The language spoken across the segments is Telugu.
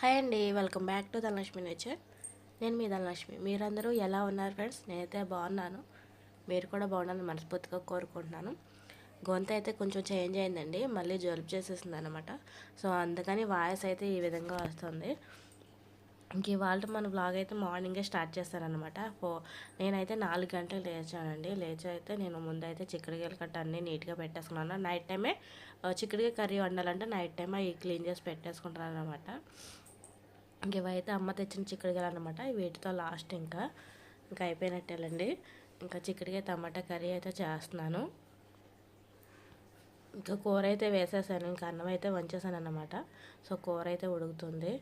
హాయ్ అండి welcome back to Dhanalakshmi nature. నేను మీ ధనలక్ష్మి. మీరందరూ ఎలా ఉన్నారు ఫ్రెండ్స్? నేనైతే బాగున్నాను. మీరు కూడా బాగున్నాను మనస్ఫూర్తిగా కోరుకుంటున్నాను. గొంతు అయితే కొంచెం చేంజ్ అయిందండి మళ్ళీ జలుబు చేసేసింది అనమాట సో అందుకని వాయిస్ అయితే ఈ విధంగా వస్తుంది. ఇంక ఇవాళ మన బ్లాగ్ అయితే మార్నింగే స్టార్ట్ చేస్తానమాట ఫో నేనైతే నాలుగు గంటలు లేచానండి. లేచి అయితే నేను ముందైతే చిక్కడికాయలు కట్ట అన్నీ నీట్గా పెట్టేసుకున్నాను. నైట్ టైమే చిక్కడికాయ కర్రీ వండాలంటే నైట్ టైం అవి క్లీన్ చేసి పెట్టేసుకుంటున్నాను అనమాట ఇవైతే అమ్మ తెచ్చిన చిక్కడికాయలు అనమాట వీటితో లాస్ట్ ఇంకా ఇంకా అయిపోయినట్టేలండి. ఇంకా చిక్కడికాయ టమాటా కర్రీ అయితే చేస్తున్నాను. ఇంకా కూర అయితే వేసేసాను ఇంకా అన్నం అయితే వంచేసాను అనమాట సో కూర అయితే ఉడుకుతుంది.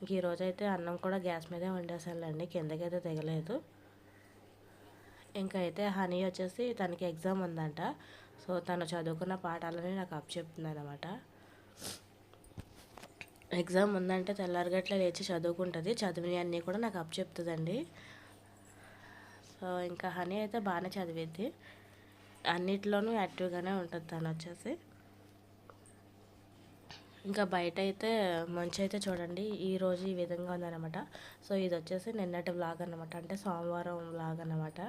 ఇంక ఈరోజు అయితే అన్నం కూడా గ్యాస్ మీదే వండేసానులేండి కిందకైతే తెగలేదు ఇంకా అయితే హనీ వచ్చేసి తనకి ఎగ్జామ్ ఉందంట. సో తను చదువుకున్న పాఠాలని నాకు అప్ చెప్తుంది అనమాట ఎగ్జామ్ ఉందంటే తెల్లారిగట్ల లేచి చదువుకుంటుంది. చదివినవి అన్నీ కూడా నాకు అప్ చెప్తుందండి. సో ఇంకా హనీ అయితే బాగానే చదివిద్ది. అన్నిట్లోనూ యాక్టివ్గానే ఉంటుంది తను వచ్చేసి ఇంకా బయట అయితే మంచి అయితే చూడండి ఈరోజు ఈ విధంగా ఉందన్నమాట. సో ఇది వచ్చేసి నిన్నటి వ్లాగ్ అనమాట అంటే సోమవారం వ్లాగ్ అనమాట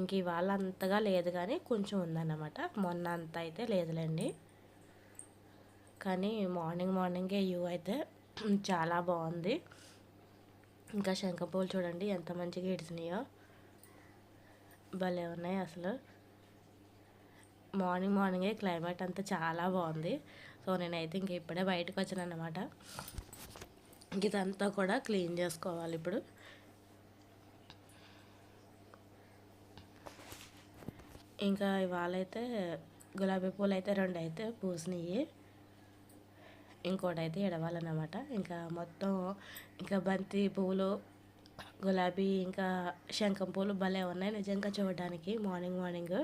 ఇంక ఇవాళ అంతగా లేదు కానీ కొంచెం ఉందన్నమాట. మొన్న అంత అయితే లేదులేండి. కానీ మార్నింగ్ మార్నింగే వ్యూ అయితే చాలా బాగుంది. ఇంకా శంఖపూలు చూడండి ఎంత మంచిగా ఇడిచినాయో భలే ఉన్నాయి అసలు. మార్నింగ్ మార్నింగే క్లైమేట్ అంతా చాలా బాగుంది. సో నేనైతే ఇంక ఇప్పుడే బయటకు వచ్చాను అనమాట ఇదంతా కూడా క్లీన్ చేసుకోవాలి ఇప్పుడు. ఇంకా ఇవాళ అయితే గులాబీ పూలు అయితే రెండు అయితే పూసినాయి ఇంకోటైతే ఎడవాలన్నమాట ఇంకా మొత్తం ఇంకా బంతి పువ్వులు గులాబీ ఇంకా శంఖం పూలు భలే ఉన్నాయి. నిజంగా చూడడానికి మార్నింగ్ మార్నింగ్.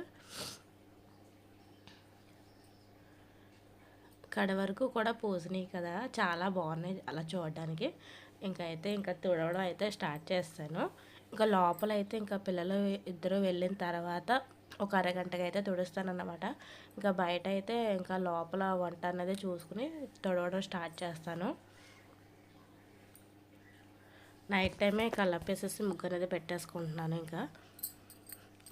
కడ వరకు కూడా పూసినాయి కదా. చాలా బాగున్నాయి అలా చూడడానికి ఇంకా అయితే ఇంకా తుడవడం అయితే స్టార్ట్ చేస్తాను. ఇంకా లోపల అయితే ఇంకా పిల్లలు ఇద్దరు వెళ్ళిన తర్వాత ఒక అరగంటకి అయితే తుడుస్తానన్నమాట. ఇంకా బయట అయితే ఇంకా లోపల వంట అనేది చూసుకుని తుడవడం స్టార్ట్ చేస్తాను. నైట్ టైమే కళ్ళప్పేసేసి ముగ్గు అనేది పెట్టేసుకుంటున్నాను ఇంకా.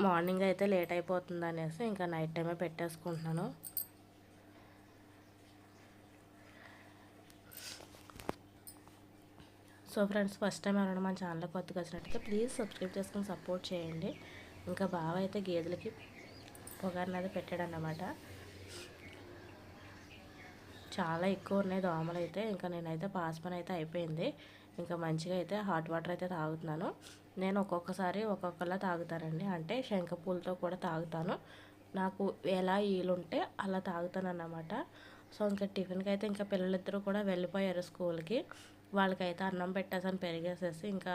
మార్నింగ్ అయితే లేట్ అయిపోతుంది అనేసి ఇంకా నైట్ టైమే పెట్టేసుకుంటున్నాను. సో ఫ్రెండ్స్ ఫస్ట్ టైం ఎవరైనా మన ఛానల్ కొత్తగా వచ్చినట్టయితే ప్లీజ్ సబ్స్క్రైబ్ చేసుకొని సపోర్ట్ చేయండి. ఇంకా బావ అయితే గేదెలకి పొగారిని అయితే పెట్టాడు అన్నమాట చాలా ఎక్కువ ఉన్నాయి దోమలు అయితే. ఇంకా నేనైతే పాస్ పని అయితే అయిపోయింది. ఇంకా మంచిగా అయితే హాట్ వాటర్ అయితే తాగుతున్నాను. నేను ఒక్కొక్కసారి ఒక్కొక్కలా తాగుతానండి అంటే శంఖపూలతో కూడా తాగుతాను. నాకు ఎలా ఈలుంటే అలా తాగుతాను అన్నమాట సో ఇంకా టిఫిన్కి అయితే ఇంకా పిల్లలిద్దరూ కూడా వెళ్ళిపోయారు స్కూల్కి. వాళ్ళకైతే అన్నం పెట్టేసాను పెరిగేసేసి ఇంకా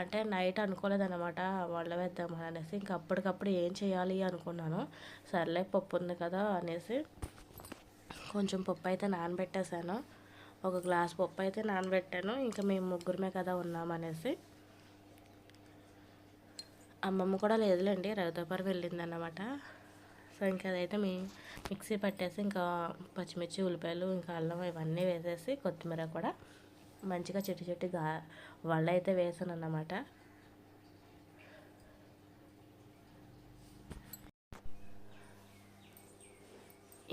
అంటే నైట్ అనుకోలేదన్నమాట వాళ్ళ వేద్దామని అనేసి ఇంకా అప్పటికప్పుడు ఏం చేయాలి అనుకున్నాను. సర్లే పప్పు ఉంది కదా అనేసి కొంచెం పప్పు అయితే నానబెట్టేశాను. ఒక గ్లాస్ పప్పు అయితే నానబెట్టాను. ఇంకా మేము ముగ్గురమే కదా ఉన్నామనేసి అమ్మమ్మ కూడా లేదులేండి రవితోపారు వెళ్ళిందన్నమాట. సో ఇంకా అదైతే మీ మిక్సీ పట్టేసి ఇంకా పచ్చిమిర్చి ఉల్లిపాయలు ఇంకా అల్లం ఇవన్నీ వేసేసి కొత్తిమీర కూడా మంచిగా చెట్టు చెట్టుగా వాళ్ళు అయితే వేసాను అన్నమాట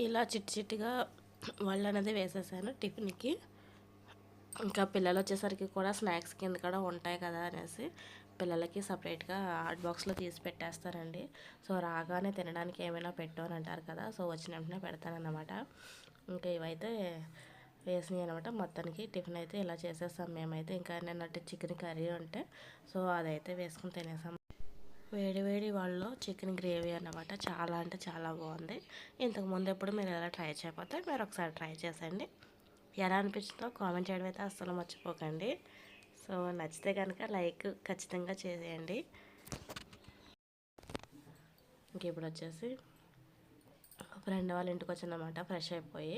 ఇలా చిట్టి చిట్టుగా వాళ్ళు అనేది వేసేసాను టిఫిన్కి. ఇంకా పిల్లలు వచ్చేసరికి కూడా స్నాక్స్ కింద కూడా ఉంటాయి కదా అనేసి పిల్లలకి సపరేట్గా హాట్ బాక్స్లో తీసి పెట్టేస్తానండి. సో రాగానే తినడానికి ఏమైనా పెట్టు అంటారు కదా సో వచ్చిన వెంటనే పెడతానన్నమాట. ఇంకా ఇవైతే వేసినాయి అనమాట మొత్తానికి టిఫిన్ అయితే ఇలా చేసేస్తాం మేమైతే. ఇంకా నిన్నటి చికెన్ కర్రీ ఉంటే సో అదైతే వేసుకుని తినేసాం. వేడి వేడి వాళ్ళు చికెన్ గ్రేవీ అన్నమాట. చాలా అంటే చాలా బాగుంది. ఇంతకు ముందు ఎప్పుడు మీరు ఎలా ట్రై చేయకపోతే మీరు ఒకసారి ట్రై చేసండి ఎలా అనిపించిందో కామెంట్ చేయడం అయితే అస్సలు మర్చిపోకండి. సో నచ్చితే కనుక లైక్ ఖచ్చితంగా చేసేయండి. ఇంక ఇప్పుడు వచ్చేసి ఫ్రెండ్ వాళ్ళ ఇంటికి వచ్చానమాట ఫ్రెష్ అయిపోయి.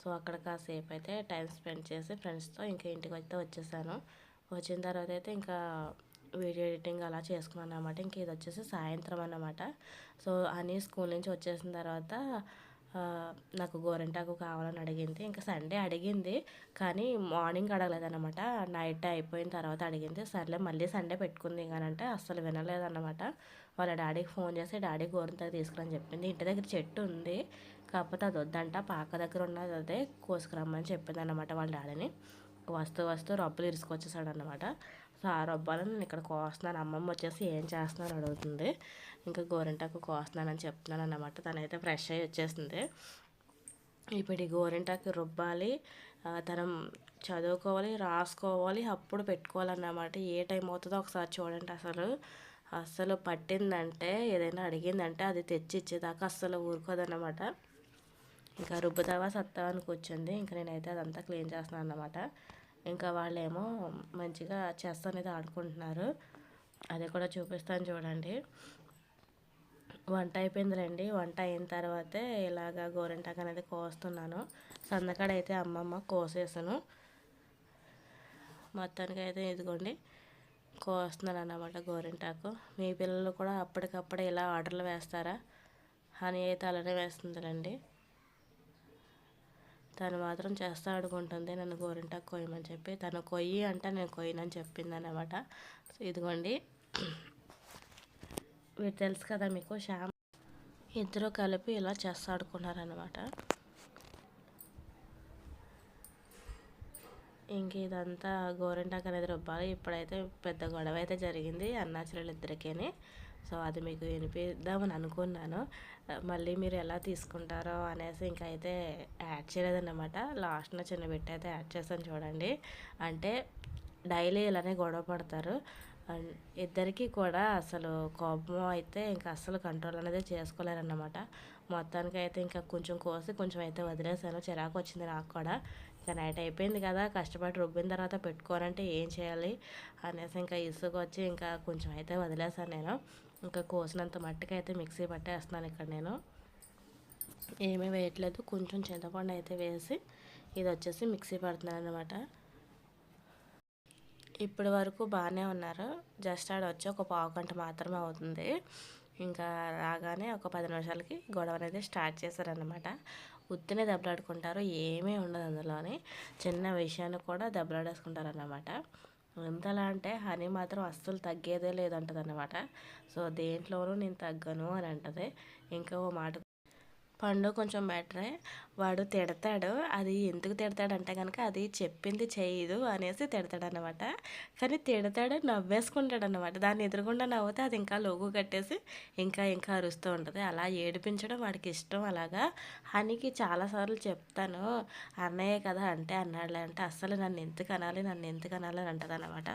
సో అక్కడ కాసేపు అయితే టైం స్పెండ్ చేసి ఫ్రెండ్స్తో ఇంకా ఇంటికి అయితే వచ్చేసాను. వచ్చిన తర్వాత అయితే ఇంకా వీడియో ఎడిటింగ్ అలా చేసుకున్నాను అనమాట ఇంక ఇది వచ్చేసి సాయంత్రం అన్నమాట. సో అని స్కూల్ నుంచి వచ్చేసిన తర్వాత నాకు గోరింటాకు కావాలని అడిగింది. ఇంకా సండే అడిగింది కానీ మార్నింగ్ అడగలేదన్నమాట. నైట్ అయిపోయిన తర్వాత అడిగింది. సర్లే మళ్ళీ సండే పెట్టుకుంది అంటే అస్సలు వినలేదన్నమాట. వాళ్ళ డాడీకి ఫోన్ చేసి డాడీ గోరింటాకు తీసుకురని చెప్పింది. ఇంటి దగ్గర చెట్టు ఉంది. కాకపోతే అది వద్దంట. పాక దగ్గర ఉన్నది అదే కోసుకురమ్మని చెప్పింది అనమాట వాళ్ళ డాడీని. వస్తూ వస్తూ రబ్బులు ఇరుసుకొచ్చేసాడు అనమాట సో ఆ రబ్బాలను నేను ఇక్కడ కోస్తున్నాను. అమ్మమ్మ వచ్చేసి ఏం చేస్తున్నాను అడుగుతుంది. ఇంకా గోరింటాకు కోస్తున్నానని చెప్తున్నాను అన్నమాట తనైతే ఫ్రెష్ అయ్యి వచ్చేసింది. ఇప్పుడు ఈ గోరింటాకు రుబ్బాలి. తను తనం చదువుకోవాలి రాసుకోవాలి అప్పుడు పెట్టుకోవాలన్నమాట. ఏ టైం అవుతుందో ఒకసారి చూడండి అసలు. అస్సలు పట్టిందంటే ఏదైనా అడిగిందంటే అది తెచ్చి ఇచ్చేదాకా అస్సలు ఊరుకోదన్నమాట. ఇంకా రుబ్బుతావా సత్తావానికి అని కూర్చుంది. ఇంకా నేనైతే అదంతా క్లీన్ చేస్తున్నాను అన్నమాట. ఇంకా వాళ్ళేమో మంచిగా చెస్ అనేది ఆడుకుంటున్నారు. అది కూడా చూపిస్తాను చూడండి. వంట అయిపోయిందిలేండి. వంట అయిన తర్వాతే ఇలాగ గోరింటాకు అనేది కోస్తున్నాను. సందకాడ అయితే అమ్మమ్మ కోసేసాను. మొత్తానికి అయితే ఇదిగోండి. కోస్తున్నాను అన్నమాట గోరింటాకు. మీ పిల్లలు కూడా అప్పటికప్పుడే ఇలా ఆర్డర్లు వేస్తారా? హనీ అయితే అలానే వేస్తుందిలేండి. తను మాత్రం చేస్తా ఆడుకుంటుంది నన్ను గోరింటాకు కొయ్యమని చెప్పి. తను కొయ్యి అంటే నేను కొయ్యనని చెప్పింది అనమాట ఇదిగోండి. మీరు తెలుసు కదా మీకు శ్యామ్ ఇద్దరు కలిపి ఇలా చేస్తాడుకున్నారనమాట ఇంక ఇదంతా గోరింటాకు అనేది రుబ్బాలి. ఇప్పుడైతే పెద్ద గొడవ అయితే జరిగింది అన్నాచరులు ఇద్దరికేని సో అది మీకు వినిపిద్దామని అనుకున్నాను. మళ్ళీ మీరు ఎలా తీసుకుంటారో అనేసి ఇంకా అయితే యాడ్ చేయలేదన్నమాట. లాస్ట్న చిన్న బిట్ అయితే యాడ్ చేస్తాను చూడండి. అంటే డైలీ ఇలానే గొడవ పడతారు. అండ్ ఇద్దరికి కూడా అసలు కోపం అయితే ఇంకా అస్సలు కంట్రోల్ అనేది చేసుకోలేరన్నమాట. మొత్తానికి అయితే ఇంకా కొంచెం కోసి కొంచెం అయితే వదిలేసాను చిరాకు వచ్చింది నాకు కూడా. ఇంకా నైట్ అయిపోయింది కదా కష్టపడి రుబ్బిన తర్వాత పెట్టుకోనంటే ఏం చేయాలి? అనేసి ఇంకా ఇసుకు వచ్చి ఇంకా కొంచెం అయితే వదిలేసాను నేను. ఇంకా కోసినంత మట్టుకైతే అయితే మిక్సీ పట్టేస్తున్నాను ఇక్కడ నేను. ఏమీ వేయట్లేదు. కొంచెం చింతపండు అయితే వేసి ఇది వచ్చేసి మిక్సీ పడుతున్నాను అనమాట ఇప్పటి వరకు బాగానే ఉన్నారు. జస్ట్ ఆడ వచ్చి ఒక పావు గంట మాత్రమే అవుతుంది. ఇంకా రాగానే ఒక పది నిమిషాలకి గొడవ అనేది స్టార్ట్ చేశారనమాట ఉత్తినే దెబ్బలాడుకుంటారు ఏమీ ఉండదు అందులోని. చిన్న విషయాన్ని కూడా దెబ్బలాడేసుకుంటారు అన్నమాట ఎంతలా అంటే హనీ మాత్రం అస్సలు తగ్గేదే లేదంటది అనమాట సో దేంట్లోనూ నేను తగ్గను అని అంటది. ఇంకా ఓ మాట. పండు కొంచెం బెటరే. వాడు తిడతాడు అది ఎందుకు తిడతాడంటే కనుక అది చెప్పింది చేయదు అనేసి తిడతాడనమాట కానీ తిడతాడు నవ్వేసుకుంటాడు అనమాట దాన్ని ఎదురుకుండా నవ్వుతే అది ఇంకా లోగు కట్టేసి ఇంకా ఇంకా అరుస్తూ ఉంటుంది. అలా ఏడిపించడం వాడికి ఇష్టం అలాగా. హనీకి చాలాసార్లు చెప్తాను అన్నయ్య కదా అంటే అన్నాడులే అంటే అస్సలు నన్ను ఎందుకు అనాలి నన్ను ఎందుకు అనాలి అని అంటుంది అనమాట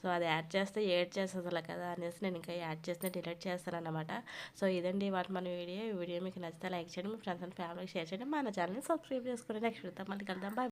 సో అది యాడ్ చేస్తే ఏడ్ చేస్తుంది కదా అనేసి నేను ఇంకా యాడ్ చేస్తే డిలీట్ చేస్తాను అనమాట సో ఇదండి వాటి మన వీడియో. ఈ వీడియో మీకు నచ్చితే లైక్ చేయండి మీ ఫ్రెండ్స్ అండ్ ఫ్యామిలీకి షేర్ చేయండి మన ఛానల్ని సబ్స్క్రైబ్ చేసుకోండి నెక్స్ట్ మళ్ళీ కలుద్దాం. బాయ్